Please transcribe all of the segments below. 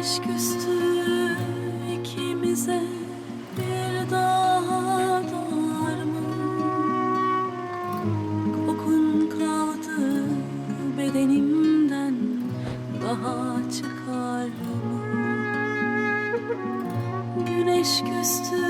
Güneş küstü ikimize bir daha doğar mı? Kokun kaldı bedenimden daha çıkar? Güneş küstü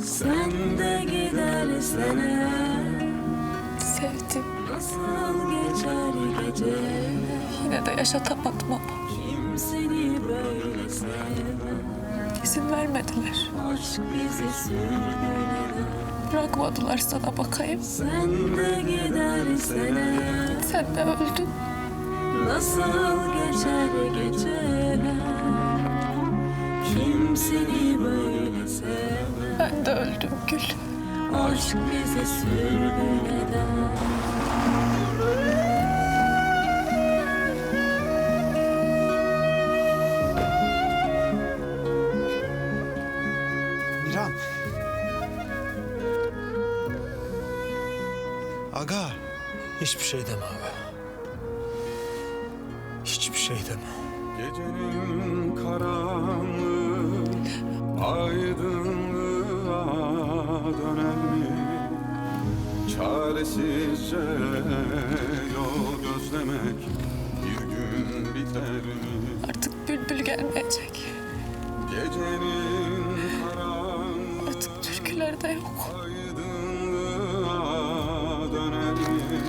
Sen de gidersen eğer Sevdim. Nasıl geçer gece Yine de yaşatamadım ama Kim seni böyle sever izin vermediler. Aşk bizi sürgüler Bırakmadılar sana bakayım. Sen de gidersen eğer Sen de öldün. Nasıl geçer geceler Kim seni böyle sever Ben de öldüm Gül. Aşk bizi sürgün eder Miran. Aga. Hiçbir şey deme abi. Hiçbir şey deme. Gecenin karanlığı aydınlığa döner mi? Çaresizce yol gözlemek bir gün biter mi? Artık bülbül gelmeyecek. Gecenin karanlığı Artık türküler de yok. aydınlığa döner mi?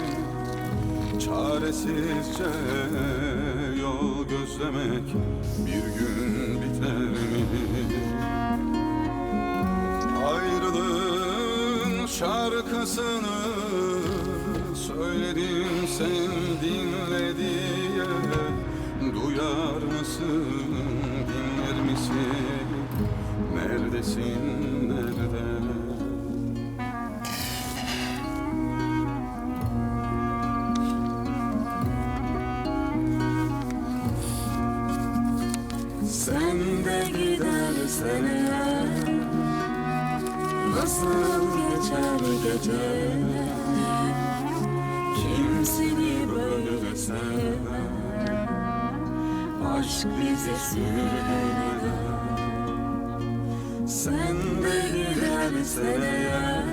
Çaresizce yol gözlemek bir gün biter mi? Şarkısını söyledim sen dinle diye Duyar mısın, dinler misin? Neredesin, nerede? Sen de gidersen eğer Nasıl geçer geceler Kim seni böyle sever Aşk bizi sürgün Sen de gidersen eğer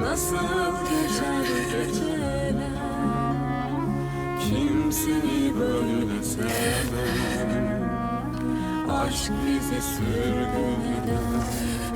Nasıl geçer geceler Kim seni böyle sever Aşk bizi sürgün eder